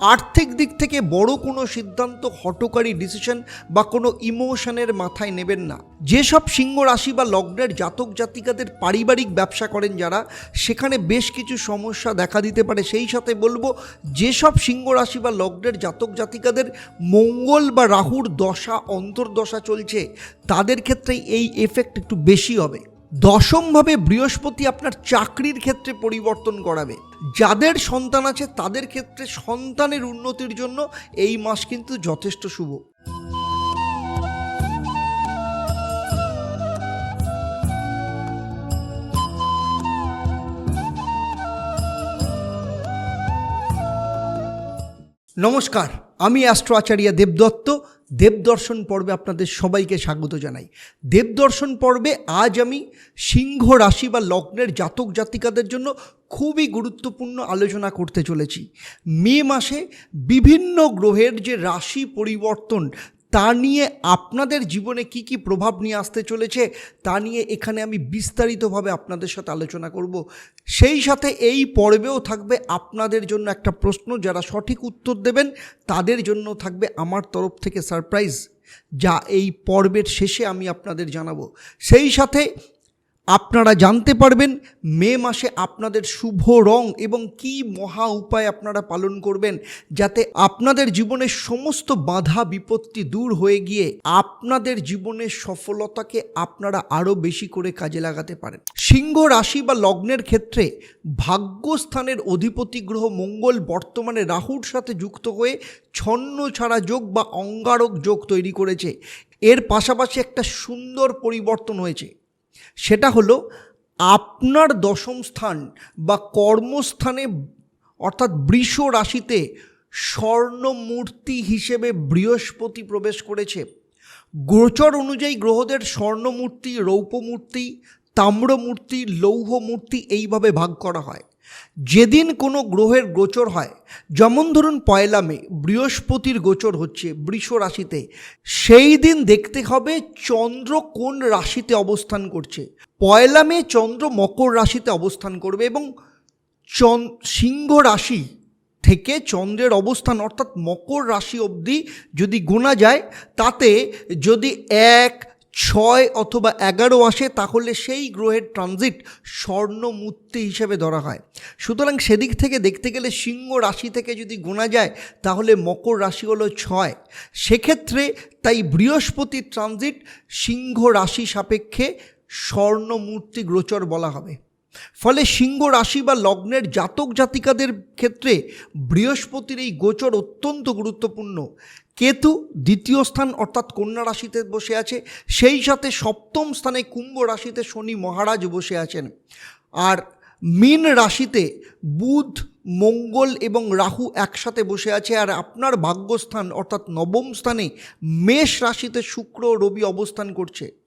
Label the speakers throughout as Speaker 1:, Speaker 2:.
Speaker 1: আর্থিক দিক থেকে বড় কোনো সিদ্ধান্ত, হটকারী ডিসিশন বা কোনো ইমোশনের মাথায় নেবেন না। যেসব সিংহ রাশি বা লগ্নের জাতক জাতিকাদের পারিবারিক ব্যবসা করেন যারা, সেখানে বেশ কিছু সমস্যা দেখা দিতে পারে। সেই সাথে বলব, যেসব সিংহ রাশি বা লগ্নের জাতক জাতিকাদের মঙ্গল বা রাহুর দশা, অন্তর্দশা চলছে, তাদের ক্ষেত্রে এই এফেক্ট একটু বেশি হবে। দশমভাবে বৃহস্পতি আপনার চাকরির ক্ষেত্রে পরিবর্তন করাবে। যাদের সন্তান আছে, তাদের ক্ষেত্রে সন্তানের উন্নতির জন্য এই মাস কিন্তু যথেষ্ট শুভ। নমস্কার, আমি অ্যাস্ট্রো আচার্য দেবদত্ত। দেবদর্শন পর্বে আপনাদের সবাইকে স্বাগত জানাই। দেবদর্শন পর্বে আজ আমি সিংহ রাশি বা লগ্নের জাতক জাতিকাদের জন্য খুবই গুরুত্বপূর্ণ আলোচনা করতে চলেছি। মে মাসে বিভিন্ন গ্রহের যে রাশি পরিবর্তন তা নিয়ে আপনাদের জীবনে কি কি প্রভাব নিয়ে আসতে চলেছে, তা নিয়ে এখানে আমি বিস্তারিতভাবে আপনাদের সাথে আলোচনা করব। সেই সাথে এই পর্বেও থাকবে আপনাদের জন্য একটা প্রশ্ন, যারা সঠিক উত্তর দেবেন তাদের জন্য থাকবে আমার তরফ থেকে সারপ্রাইজ যা এই পর্বের শেষে আমি আপনাদের জানাব। সেই সাথে আপনারা জানতে পারবেন মে মাসে আপনাদের শুভ রং এবং কি মহা উপায় আপনারা পালন করবেন যাতে আপনাদের জীবনের সমস্ত বাধা বিপত্তি দূর হয়ে গিয়ে আপনাদের জীবনের সফলতাকে আপনারা আরও বেশি করে কাজে লাগাতে পারেন। সিংহ রাশি বা লগ্নের ক্ষেত্রে ভাগ্যস্থানের অধিপতি গ্রহ মঙ্গল বর্তমানে রাহুর সাথে যুক্ত হয়ে ছন্ন ছাড়া যোগ বা অঙ্গারক যোগ তৈরি করেছে। এর পাশাপাশি একটা সুন্দর পরিবর্তন হয়েছে। সেটা হলো আপনার দশম স্থান বা কর্মস্থানে, অর্থাৎ বৃষ রাশিতে স্বর্ণমূর্তি হিসেবে বৃহস্পতি প্রবেশ করেছে। গোচর অনুযায়ী গ্রহদের স্বর্ণমূর্তি রৌপমূর্তি তাম্রমূর্তি, লৌহমূর্তি এইভাবে ভাগ করা হয়। যেদিন কোনো গ্রহের গোচর হয়, যেমন ধরুন পয়লা মে, বৃহস্পতির গোচর হচ্ছে বৃষ রাশিতে, সেই দিন দেখতে হবে চন্দ্র কোন রাশিতে অবস্থান করছে। পয়লা মে চন্দ্র মকর রাশিতে অবস্থান করবে এবং চন, সিংহ রাশি থেকে চন্দ্রের অবস্থান, অর্থাৎ মকর রাশি অবধি যদি গোনা যায়, তাতে যদি এক ছয় অথবা এগারো আসে, তাহলে সেই গ্রহের ট্রানজিট স্বর্ণমূর্তি হিসেবে ধরা হয়। সুতরাং সেদিক থেকে দেখতে গেলে সিংহ রাশি থেকে যদি গোনা যায়, তাহলে মকর রাশি হলো ছয়। সেক্ষেত্রে তাই বৃহস্পতি ট্রানজিট সিংহ রাশি সাপেক্ষে স্বর্ণমূর্তি গ্রোচর বলা হবে। ফলে সিংহ রাশি বা লগ্নের জাতক জাতিকাদের ক্ষেত্রে বৃহস্পতির এই গোচর অত্যন্ত গুরুত্বপূর্ণ। কেতু দ্বিতীয় স্থান অর্থাৎ কন্যা রাশিতে বসে আছে, সেই সাথে সপ্তম স্থানে কুম্ভ রাশিতে শনি মহারাজ বসে আছেন। আর মীন রাশিতে বুধ, মঙ্গল এবং রাহু একসাথে বসে আছে, আর আপনার ভাগ্যস্থান অর্থাৎ নবম স্থানে মেষ রাশিতে শুক্র রবি অবস্থান করছে।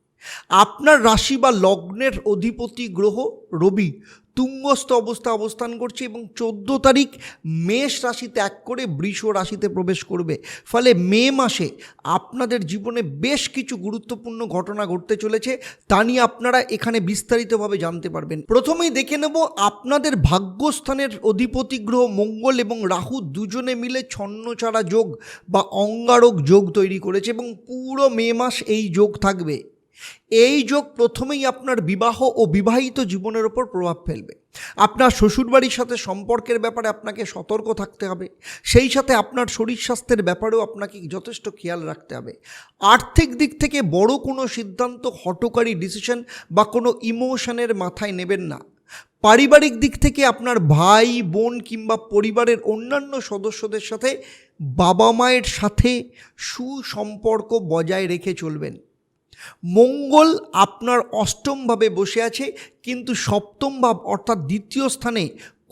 Speaker 1: আপনার রাশি বা লগ্নের অধিপতি গ্রহ রবি তুঙ্গস্থ অবস্থা অবস্থান করছে এবং চোদ্দ তারিখ মেষ রাশি ত্যাগ করে বৃষ রাশিতে প্রবেশ করবে। ফলে মে মাসে আপনাদের জীবনে বেশ কিছু গুরুত্বপূর্ণ ঘটনা ঘটতে চলেছে, তা নিয়ে আপনারা এখানে বিস্তারিতভাবে জানতে পারবেন। প্রথমেই দেখে নেব আপনাদের ভাগ্যস্থানের অধিপতি গ্রহ মঙ্গল এবং রাহু দুজনে মিলে ছন্নছাড়া যোগ বা অঙ্গারক যোগ তৈরি করেছে এবং পুরো মে মাস এই যোগ থাকবে। এই যোগ প্রথমেই আপনার বিবাহ ও বিবাহিত জীবনের ওপর প্রভাব ফেলবে। আপনার শ্বশুরবাড়ির সাথে সম্পর্কের ব্যাপারে আপনাকে সতর্ক থাকতে হবে। সেই সাথে আপনার শরীর স্বাস্থ্যের ব্যাপারেও আপনাকে যথেষ্ট খেয়াল রাখতে হবে। আর্থিক দিক থেকে বড় কোনো সিদ্ধান্ত, হটকারী ডিসিশন বা কোনো ইমোশনের মাথায় নেবেন না। পারিবারিক দিক থেকে আপনার ভাই, বোন কিংবা পরিবারের অন্যান্য সদস্যদের সাথে বাবা মায়ের সাথে সুসম্পর্ক বজায় রেখে চলবেন। মঙ্গল আপনার অষ্টমভাবে বসে আছে, কিন্তু সপ্তম ভাব অর্থাৎ দ্বিতীয় স্থানে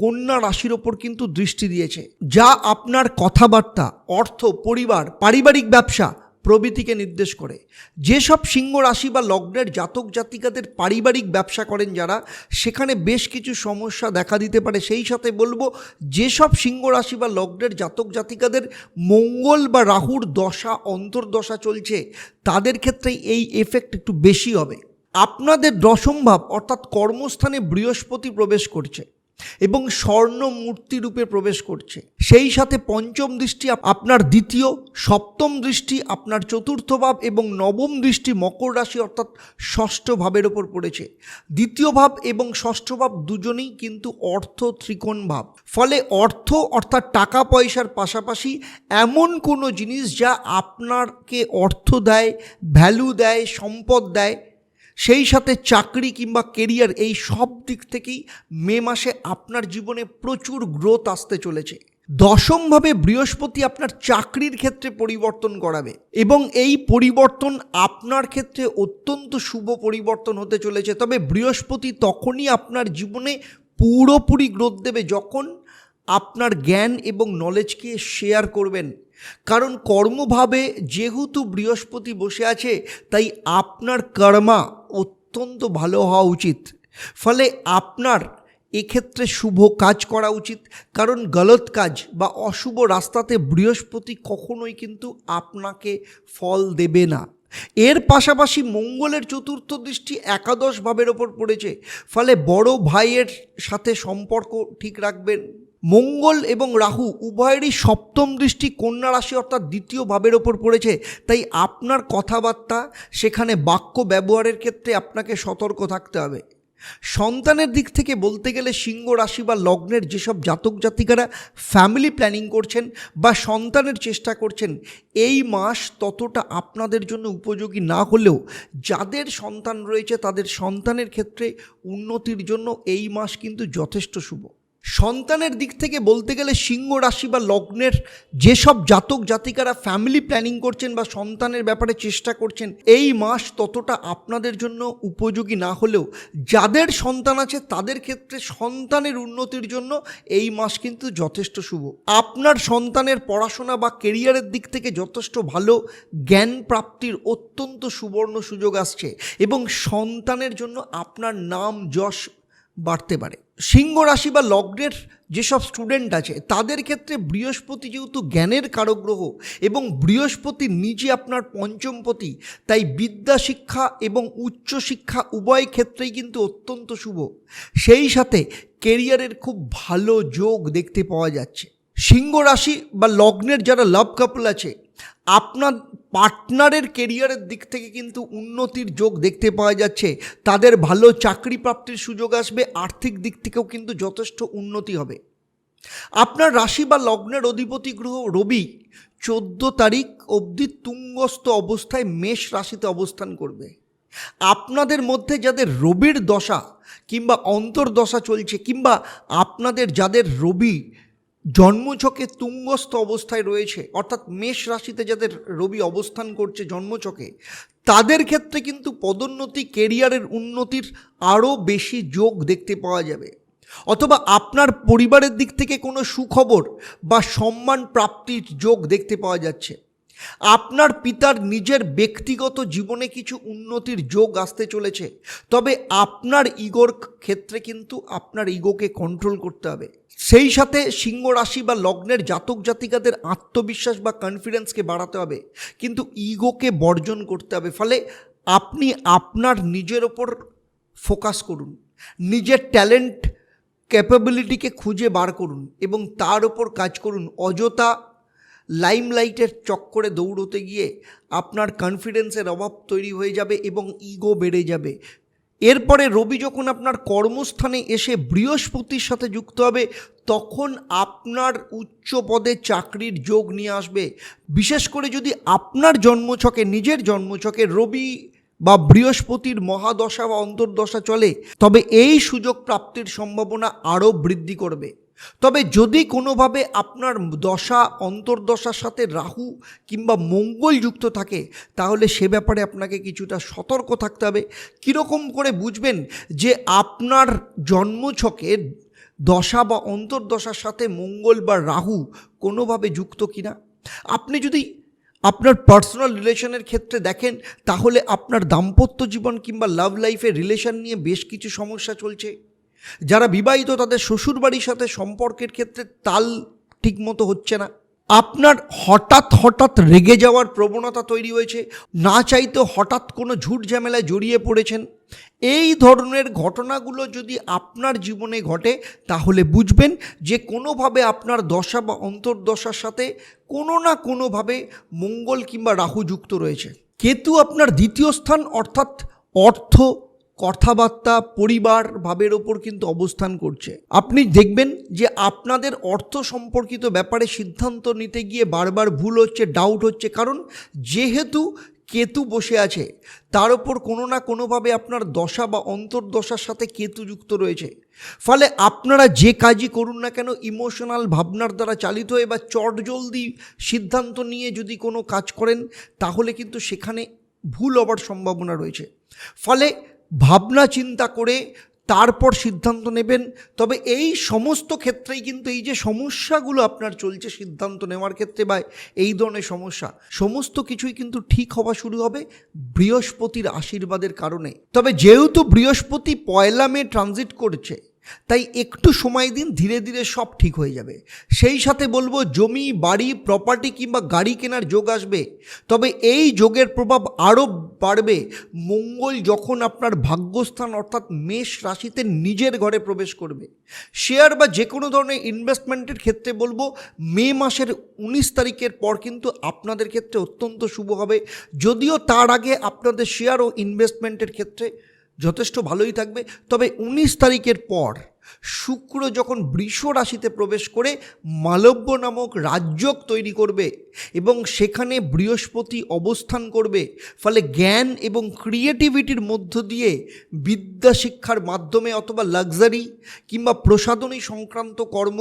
Speaker 1: কন্যা রাশির ওপর কিন্তু দৃষ্টি দিয়েছে। যা আপনার কথাবার্তা, অর্থ, পরিবার, পারিবারিক ব্যবসা প্রভৃতিকে নির্দেশ করে। যেসব সিংহ রাশি বা লগ্নের জাতক জাতিকাদের পারিবারিক ব্যবসা করেন যারা, সেখানে বেশ কিছু সমস্যা দেখা দিতে পারে। সেই সাথে বলব, যেসব সিংহ রাশি বা লগ্নের জাতক জাতিকাদের মঙ্গল বা রাহুর দশা, অন্তর্দশা চলছে, তাদের ক্ষেত্রে এই এফেক্ট একটু বেশি হবে। আপনাদের দশম ভাব অর্থাৎ কর্মস্থানে বৃহস্পতি প্রবেশ করছে। এবং স্বর্ণ মূর্তি রূপে প্রবেশ করছে। সেই সাথে পঞ্চম দৃষ্টি আপনার দ্বিতীয়, সপ্তম দৃষ্টি আপনার চতুর্থ ভাব এবং নবম দৃষ্টি মকর রাশি অর্থাৎ ষষ্ঠ ভাবের ওপর পড়েছে। দ্বিতীয় ভাব এবং ষষ্ঠ ভাব দুজনেই কিন্তু অর্থ ত্রিকোণ ভাব। ফলে অর্থ অর্থাৎ টাকা পয়সার পাশাপাশি এমন কোনো জিনিস যা আপনাকে অর্থ দেয় ভ্যালু দেয়, সম্পদ দেয় সেই সাথে চাকরি কিংবা কেরিয়ার এই সব দিক থেকেই মে মাসে আপনার জীবনে প্রচুর গ্রোথ আসতে চলেছে। দশমভাবে বৃহস্পতি আপনার চাকরির ক্ষেত্রে পরিবর্তন করাবে এবং এই পরিবর্তন আপনার ক্ষেত্রে অত্যন্ত শুভ পরিবর্তন হতে চলেছে। তবে বৃহস্পতি তখনই আপনার জীবনে পুরোপুরি গ্রোথ দেবে যখন আপনার জ্ঞান এবং নলেজকে শেয়ার করবেন। কারণ কর্মভাবে যেহেতু বৃহস্পতি বসে আছে, তাই আপনার কর্মা অত্যন্ত ভালো হওয়া উচিত। ফলে আপনার এক্ষেত্রে শুভ কাজ করা উচিত। কারণ গলত কাজ বা অশুভ রাস্তাতে বৃহস্পতি কখনোই কিন্তু আপনাকে ফল দেবে না। এর পাশাপাশি মঙ্গলের চতুর্থ দৃষ্টি একাদশ ভাবের ওপর পড়েছে। ফলে বড় ভাইয়ের সাথে সম্পর্ক ঠিক রাখবেন মঙ্গল এবং রাহু উভয়েরই সপ্তম দৃষ্টি কন্যা রাশি অর্থাৎ দ্বিতীয় ভাবের ওপর পড়েছে। তাই আপনার কথাবার্তা, সেখানে বাক্য ব্যবহারের ক্ষেত্রে আপনাকে সতর্ক থাকতে হবে। সন্তানের দিক থেকে বলতে গেলে সিংহ রাশি বা লগ্নের যেসব জাতক জাতিকারা ফ্যামিলি প্ল্যানিং করছেন বা সন্তানের চেষ্টা করছেন, এই মাস ততটা আপনাদের জন্য উপযোগী না হলেও যাদের সন্তান রয়েছে তাদের সন্তানের ক্ষেত্রে উন্নতির জন্য এই মাস কিন্তু যথেষ্ট শুভ। সন্তানের দিক থেকে বলতে গেলে সিংহ রাশি বা লগ্নের যেসব জাতক জাতিকারা ফ্যামিলি প্ল্যানিং করছেন বা সন্তানের ব্যাপারে চেষ্টা করছেন, এই মাস ততটা আপনাদের জন্য উপযোগী না হলেও যাদের সন্তান আছে তাদের ক্ষেত্রে সন্তানের উন্নতির জন্য এই মাস কিন্তু যথেষ্ট শুভ। আপনার সন্তানের পড়াশোনা বা কেরিয়ারের দিক থেকে যথেষ্ট ভালো, জ্ঞান প্রাপ্তির অত্যন্ত সুবর্ণ সুযোগ আসছে এবং সন্তানের জন্য আপনার নাম, যশ বাড়তে পারে। সিংহ রাশি বা লগ্নের যেসব স্টুডেন্ট আছে, তাদের ক্ষেত্রে বৃহস্পতি যেহেতু জ্ঞানের কারগ্রহ এবং বৃহস্পতি নিজে আপনার পঞ্চমপতি, তাই বিদ্যা শিক্ষা এবং উচ্চশিক্ষা উভয় ক্ষেত্রেই কিন্তু অত্যন্ত শুভ। সেই সাথে কেরিয়ারের খুব ভালো যোগ দেখতে পাওয়া যাচ্ছে। সিংহ রাশি বা লগ্নের যারা লাভ কাপল আছে আপনার পার্টনারের কেরিয়ারের দিক থেকে কিন্তু উন্নতির যোগ দেখতে পাওয়া যাচ্ছে। তাদের ভালো চাকরি প্রাপ্তির সুযোগ আসবে, আর্থিক দিক থেকেও কিন্তু যথেষ্ট উন্নতি হবে। আপনার রাশি বা লগ্নের অধিপতি গ্রহ রবি চোদ্দ তারিখ অবধি তুঙ্গস্থ অবস্থায় মেষ রাশিতে অবস্থান করবে। আপনাদের মধ্যে যাদের রবির দশা কিংবা অন্তর্দশা চলছে কিংবা আপনাদের যাদের রবি জন্মছকে তুঙ্গস্থ অবস্থায় রয়েছে, অর্থাৎ মেষ রাশিতে যাদের রবি অবস্থান করছে জন্মছকে তাদের ক্ষেত্রে কিন্তু পদোন্নতি কেরিয়ারের উন্নতির আরও বেশি যোগ দেখতে পাওয়া যাবে। অথবা আপনার পরিবারের দিক থেকে কোনো সুখবর বা সম্মান প্রাপ্তির যোগ দেখতে পাওয়া যাচ্ছে। আপনার পিতার নিজের ব্যক্তিগত জীবনে কিছু উন্নতির যোগ আসতে চলেছে, তবে আপনার ইগোর ক্ষেত্রে কিন্তু আপনার ইগোকে কন্ট্রোল করতে হবে। সেই সাথে সিংহ রাশি বা লগ্নের জাতক জাতিকাদের আত্মবিশ্বাস বা কনফিডেন্সকে বাড়াতে হবে। কিন্তু ইগোকে বর্জন করতে হবে। ফলে আপনি আপনার নিজের ওপর ফোকাস করুন। নিজের ট্যালেন্ট ক্যাপাবিলিটিকে খুঁজে বার করুন এবং তার ওপর কাজ করুন। অযথা লাইমলাইটের চক্করে দৌড়তে গিয়ে আপনার কনফিডেন্সের অভাব তৈরি হয়ে যাবে এবং ইগো বেড়ে যাবে। এরপরে রবি যখন আপনার কর্মস্থানে এসে বৃহস্পতির সাথে যুক্ত হবে, তখন আপনার উচ্চ পদে চাকরির যোগ নিয়ে আসবে। বিশেষ করে যদি আপনার জন্মছকে, নিজের জন্মছকে রবি বা বৃহস্পতির মহাদশা বা অন্তর্দশা চলে, তবে এই সুযোগ প্রাপ্তির সম্ভাবনা আরও বৃদ্ধি করবে। তবে যদি কোনোভাবে আপনার দশা, অন্তর্দশার সাথে রাহু কিংবা মঙ্গল যুক্ত থাকে, তাহলে সে ব্যাপারে আপনাকে কিছুটা সতর্ক থাকতে হবে। কীরকম করে বুঝবেন যে আপনার জন্মছকের দশা বা অন্তর্দশার সাথে মঙ্গল বা রাহু কোনোভাবে যুক্ত কিনা? আপনি যদি আপনার পার্সোনাল রিলেশনের ক্ষেত্রে দেখেন, তাহলে আপনার দাম্পত্য জীবন কিংবা লাভ লাইফের রিলেশন নিয়ে বেশ কিছু সমস্যা চলছে। যারা বিবাহিত, তাদের শ্বশুরবাড়ির সাথে সম্পর্কের ক্ষেত্রে তাল ঠিকমতো হচ্ছে না। আপনার হঠাৎ হঠাৎ রেগে যাওয়ার প্রবণতা তৈরি হয়েছে। না চাইতে হঠাৎ কোনো ঝুট ঝামেলায় জড়িয়ে পড়েছেন। এই ধরনের ঘটনাগুলো যদি আপনার জীবনে ঘটে, তাহলে বুঝবেন যে কোনোভাবে আপনার দশা বা অন্তর্দশার সাথে কোনো না কোনোভাবে মঙ্গল কিংবা রাহু যুক্ত রয়েছে। কেতু আপনার দ্বিতীয় স্থান, অর্থাৎ অর্থ কথাবার্তা পরিবার ভাবের ওপর কিন্তু অবস্থান করছে। আপনি দেখবেন যে আপনাদের অর্থ সম্পর্কিত ব্যাপারে সিদ্ধান্ত নিতে গিয়ে বারবার ভুল হচ্ছে ডাউট হচ্ছে। কারণ যেহেতু কেতু বসে আছে, তার ওপর কোনো না কোনোভাবে আপনার দশা বা অন্তর্দশার সাথে কেতু যুক্ত রয়েছে। ফলে আপনারা যে কাজই করুন না কেন ইমোশনাল ভাবনার দ্বারা চালিত হয়ে বা চটজলদি সিদ্ধান্ত নিয়ে যদি কোনো কাজ করেন, তাহলে কিন্তু সেখানে ভুল হবার সম্ভাবনা রয়েছে। ফলে ভাবনা চিন্তা করে তারপর সিদ্ধান্ত নেবেন। তবে এই সমস্ত ক্ষেত্রেই কিন্তু এই যে সমস্যাগুলো আপনার চলছে সিদ্ধান্ত নেওয়ার ক্ষেত্রে বা এই ধরনের সমস্যা, সমস্ত কিছুই কিন্তু ঠিক হওয়া শুরু হবে বৃহস্পতির আশীর্বাদের কারণে। তবে যেহেতু বৃহস্পতি পয়লা মে ট্রানজিট করছে তাই একটু সময় দিন, ধীরে ধীরে সব ঠিক হয়ে যাবে। সেই সাথে বলব, জমি, বাড়ি প্রপার্টি কিংবা গাড়ি কেনার যোগ আসবে। তবে এই যোগের প্রভাব আরও বাড়বে। মঙ্গল যখন আপনার ভাগ্যস্থান অর্থাৎ মেষ রাশিতে নিজের ঘরে প্রবেশ করবে। শেয়ার বা যে কোনো ধরনের ইনভেস্টমেন্টের ক্ষেত্রে বলব, মে মাসের উনিশ তারিখের পর কিন্তু আপনাদের ক্ষেত্রে অত্যন্ত শুভ হবে। যদিও তার আগে আপনাদের শেয়ার ও ইনভেস্টমেন্টের ক্ষেত্রে যথেষ্ট ভালোই থাকবে। তবে উনিশ তারিখের পর শুক্র যখন বৃষ রাশিতে প্রবেশ করে মালব্য নামক রাজ্যক তৈরি করবে এবং সেখানে বৃহস্পতি অবস্থান করবে, ফলে জ্ঞান এবং ক্রিয়েটিভিটির মধ্য দিয়ে বিদ্যা শিক্ষার মাধ্যমে অথবা লাক্সারি কিংবা প্রসাধনী সংক্রান্ত কর্ম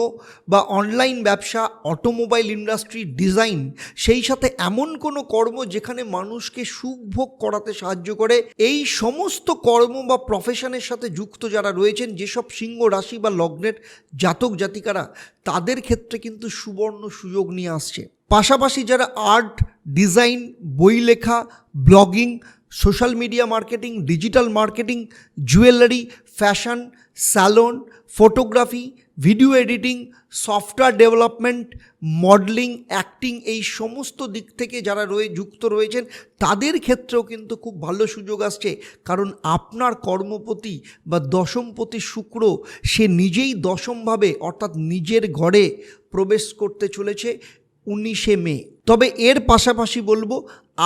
Speaker 1: বা অনলাইন ব্যবসা, অটোমোবাইল ইন্ডাস্ট্রি, ডিজাইন সেই সাথে এমন কোনো কর্ম যেখানে মানুষকে সুখ ভোগ করাতে সাহায্য করে, এই সমস্ত কর্ম বা প্রফেশনের সাথে যুক্ত যারা রয়েছেন, যেসব সিংহ রাশি বা লগ্নের জাতক জাতিকারা তাদের ক্ষেত্রে কিন্তু সুবর্ণ সুযোগ নিয়ে আসছে। পাশাপাশি যারা আর্ট, ডিজাইন, বই লেখা, blogging, social media marketing, digital marketing, jewellery, fashion, salon, photography video editing software development modelling acting এই সমস্ত দিক থেকে যারা রয়ে যুক্ত রয়েছেন, তাদের ক্ষেত্রেও কিন্তু খুব ভালো সুযোগ আসছে। কারণ আপনার কর্মপতি বা দশমপতি শুক্র, সে নিজেই দশমভাবে অর্থাৎ নিজের ঘরে প্রবেশ করতে চলেছে উনিশে মে। তবে এর পাশাপাশি বলব,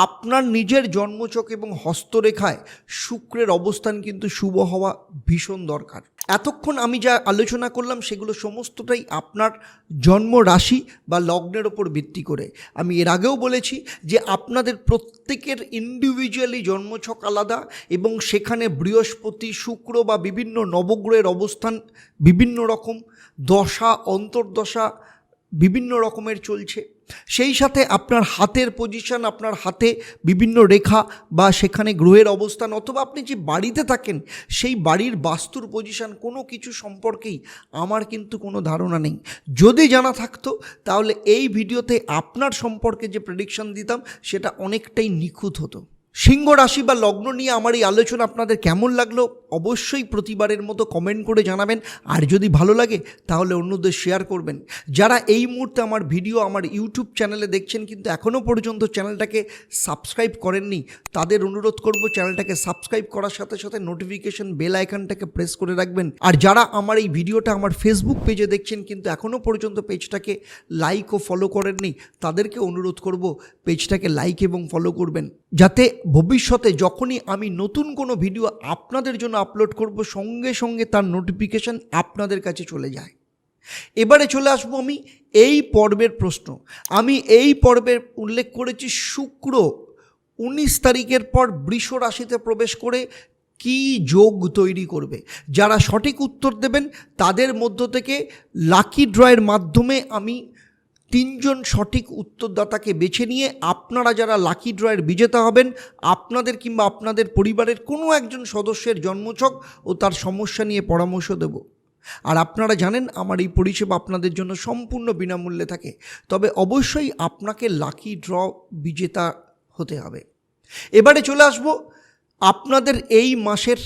Speaker 1: আপনার নিজের জন্মচক এবং হস্তরেখায় শুক্রের অবস্থান কিন্তু শুভ হওয়া ভীষণ দরকার। এতক্ষণ আমি যা আলোচনা করলাম সেগুলো সমস্তটাই আপনার জন্ম রাশি বা লগ্নের ওপর ভিত্তি করে। আমি এর আগেও বলেছি যে আপনাদের প্রত্যেকের ইন্ডিভিজুয়ালি জন্মছক আলাদা এবং সেখানে বৃহস্পতি, শুক্র বা বিভিন্ন নবগ্রহের অবস্থান বিভিন্ন রকম, দশা, অন্তর্দশা বিভিন্ন রকমের চলছে। সেই সাথে আপনার হাতের পজিশন আপনার হাতে বিভিন্ন রেখা বা সেখানে গ্রহের অবস্থান অথবা আপনি যে বাড়িতে থাকেন, সেই বাড়ির বাস্তুর পজিশন কোনো কিছু সম্পর্কেই আমার কিন্তু কোনো ধারণা নেই। যদি জানা থাকতো, তাহলে এই ভিডিওতে আপনার সম্পর্কে যে প্রেডিকশন দিতাম, সেটা অনেকটাই নিখুঁত হতো। সিংহ রাশি বা লগ্ন নিয়ে আমার এই আলোচনা আপনাদের কেমন লাগল? অবশ্যই প্রতিবারের মতো কমেন্ট করে জানাবেন। আর যদি ভালো লাগে, তাহলে অন্যদের শেয়ার করবেন। যারা এই মুহূর্তে আমার ভিডিও আমার ইউটিউব চ্যানেলে দেখছেন, কিন্তু এখনও পর্যন্ত চ্যানেলটাকে সাবস্ক্রাইব করেননি, তাদের অনুরোধ করব চ্যানেলটাকে সাবস্ক্রাইব করার সাথে সাথে নোটিফিকেশন বেল আইকনটাকে প্রেস করে রাখবেন। আর যারা আমার এই ভিডিওটা আমার ফেসবুক পেজে দেখছেন, কিন্তু এখনও পর্যন্ত পেজটাকে লাইক ও ফলো করেননি, তাদেরকে অনুরোধ করব পেজটাকে লাইক এবং ফলো করবেন। যাতে ভবিষ্যতে যখনই আমি নতুন কোনো ভিডিও আপনাদের জন্য আপলোড করব, সঙ্গে সঙ্গে তার নোটিফিকেশান আপনাদের কাছে চলে যায়। এবারে চলে আসব আমি এই পর্বের প্রশ্ন। আমি এই পর্বের উল্লেখ করেছি শুক্র উনিশ তারিখের পর বৃষ রাশিতে প্রবেশ করে কি যোগ তৈরি করবে। যারা সঠিক উত্তর দেবেন, তাদের মধ্য থেকে লাকি ড্রয়ের মাধ্যমে আমি তিনজন সঠিক উত্তরদাতাকে বেছে নিয়ে আপনারা যারা লাকি ড্রয়ের বিজেতা হবেন, আপনাদের কিংবা আপনাদের পরিবারের কোনো একজন সদস্যের জন্মছক ও তার সমস্যা নিয়ে পরামর্শ দেব। আর আপনারা জানেন, আমার এই পরিষেবা আপনাদের জন্য সম্পূর্ণ বিনামূল্যে থাকে। তবে অবশ্যই আপনাকে লাকি ড্র বিজেতা হতে হবে। এবারে চলে আসব আপনাদের এই মাসের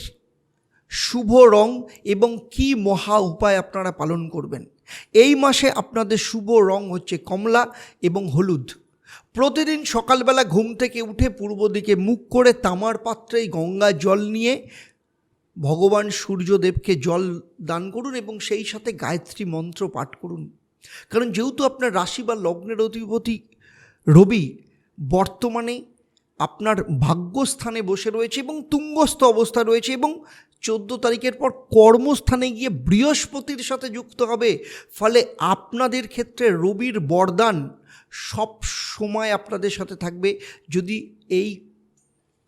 Speaker 1: শুভ রং এবং কি মহা উপায় আপনারা পালন করবেন। এই মাসে আপনাদের শুভ রং হচ্ছে কমলা এবং হলুদ। প্রতিদিন সকালবেলা ঘুম থেকে উঠে পূর্ব দিকে মুখ করে তামার পাত্রে গঙ্গা জল নিয়ে ভগবান সূর্যদেবকে জল দান করুন এবং সেই সাথে গায়ত্রী মন্ত্র পাঠ করুন। কারণ যেহেতু আপনার রাশি বা লগ্নের অধিপতি রবি বর্তমানে আপনার ভাগ্যস্থানে বসে রয়েছে এবং তুঙ্গস্থ অবস্থা রয়েছে এবং চোদ্দ তারিখের পর কর্মস্থানে গিয়ে বৃহস্পতির সাথে যুক্ত হবে। ফলে আপনাদের ক্ষেত্রে রবির বরদান সব সময় আপনাদের সাথে থাকবে। যদি এই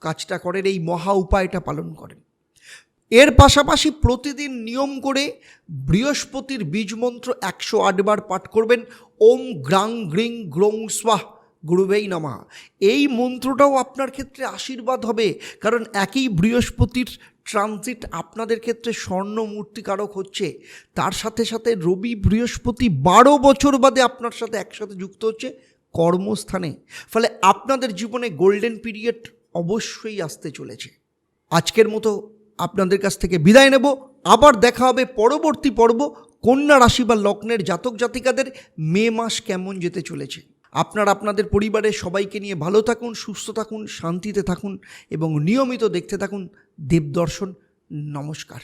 Speaker 1: কাজটা করেন, এই মহা উপায়টা পালন করেন। এর পাশাপাশি প্রতিদিন নিয়ম করে বৃহস্পতির বীজ মন্ত্র একশো আটবার পাঠ করবেন। ওম গ্রাং গ্রিং গ্রং স্বাহ গুরুবেই নামা। এই মন্ত্রটাও আপনার ক্ষেত্রে আশীর্বাদ হবে। কারণ একই বৃহস্পতির ট্রানজিট আপনাদের ক্ষেত্রে স্বর্ণ মূর্তিকারক হচ্ছে, তার সাথে সাথে রবি বৃহস্পতি বারো বছর বাদে আপনার সাথে একসাথে যুক্ত হচ্ছে কর্মস্থানে। ফলে আপনাদের জীবনে গোল্ডেন পিরিয়ড অবশ্যই আসতে চলেছে। আজকের মতো আপনাদের কাছ থেকে বিদায় নেব। আবার দেখা হবে পরবর্তী পর্ব কন্যা রাশি বা লগ্নের জাতক জাতিকাদের মে মাস কেমন যেতে চলেছে। আপনারা আপনাদের পরিবারের সবাইকে নিয়ে ভালো থাকুন, সুস্থ থাকুন, শান্তিতে থাকুন এবং নিয়মিত দেখতে থাকুন। দেবদর্শন নমস্কার।